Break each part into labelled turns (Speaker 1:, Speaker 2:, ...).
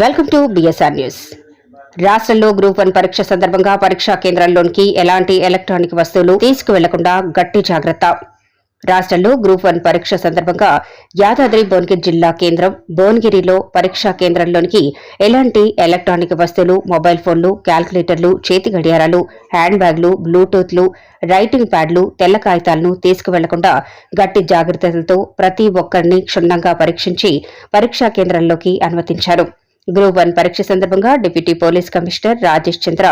Speaker 1: Welcome to BSR news రాష్ట్రంలో group one పరీక్ష సందర్భంగా పరీక్షా కేంద్రాల్లోనికి ఎలాంటి ఎలక్ట్రానిక్ వస్తువులు తీసుకువెళ్ళకుండా గట్టి జాగ్రత్త. రాష్ట్రంలో గ్రూప్ వన్ పరీక్ష సందర్భంగా యాదాద్రి భువనగిరి జిల్లా కేంద్రం భువనగిరిలో పరీక్షా కేంద్రంలోనికి ఎలాంటి ఎలక్ట్రానిక్ వస్తువులు మొబైల్ ఫోన్లు క్యాల్కులేటర్లు చేతి గడియారాలు హ్యాండ్ బ్యాగ్లు బ్లూటూత్లు రైటింగ్ ప్యాడ్లు తెల్ల కాగితాలను తీసుకువెళ్ళకుండా గట్టి జాగ్రత్తలతో ప్రతి ఒక్కరిని క్షుణ్ణంగా పరీక్షించి పరీక్షా కేంద్రంలోకి అనుమతించారు. గ్రూప్ వన్ పరీక్ష సందర్భంగా deputy police commissioner Rajesh Chandra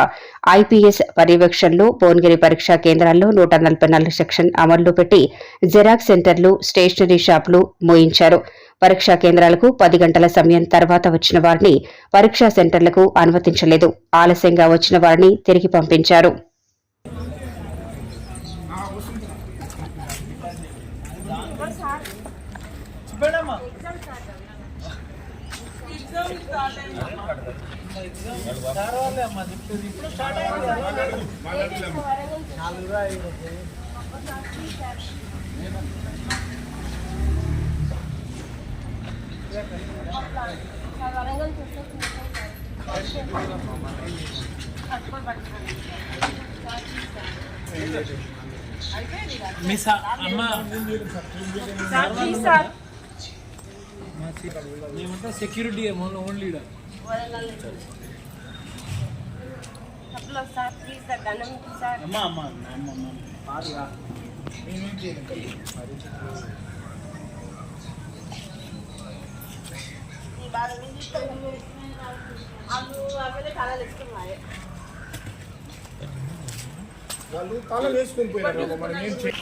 Speaker 1: IPS పర్యవేక్షణలో భువనగిరి పరీక్షా కేంద్రాల్లో నూట నలభై నాలుగు సెక్షన్ అమల్లో పెట్టి జిరాక్స్ సెంటర్లు స్టేషనరీ షాపులు మోయించారు. పరీక్షా కేంద్రాలకు పది గంటల సమయం తర్వాత వచ్చిన వారిని పరీక్షా సెంటర్లకు అనుమతించలేదు. ఆలస్యంగా వచ్చిన వారిని తిరిగి పంపించారు.
Speaker 2: మీ సా అమ్మ
Speaker 3: సార్
Speaker 2: మేమంతా సెక్యూరిటీ
Speaker 3: సార్ దండం సార్
Speaker 2: అమ్మ అమ్మ అమ్మ అమ్మ పాడుగా
Speaker 4: వాళ్ళు తాళం వేసుకొని పోయినారు. మనం ఏం చేయ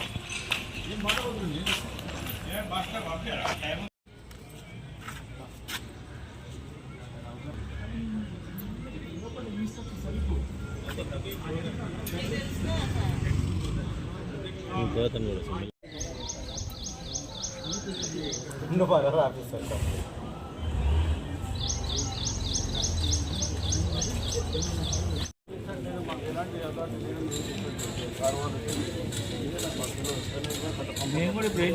Speaker 2: మేము కూడా ఇప్పుడు ఏం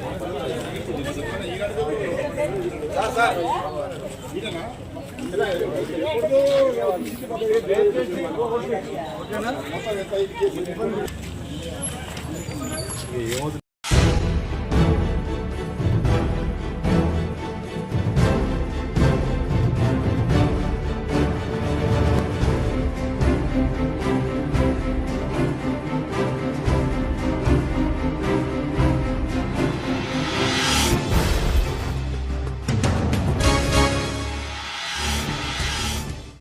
Speaker 4: వచ్చిన